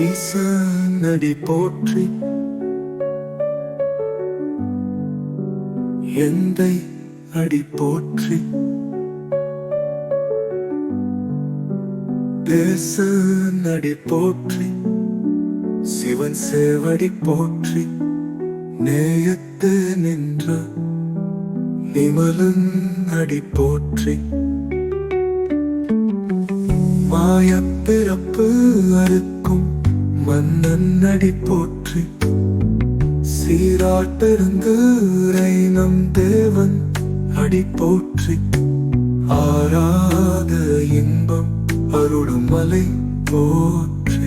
தேச போற்றி. எந்தை அடி போற்றி. தேச நடி போற்றி. சிவன் சேவடி போற்றி. நேயத்து நின்ற நிமலன் அடி போற்றி. மாயப் பிறப்பு அறுக்கும் மன்னன் அடி போற்றி. சீராட் நம் தேவன் அடி போற்றி. ஆராத இன்பம் அருளும் மலை போற்றி.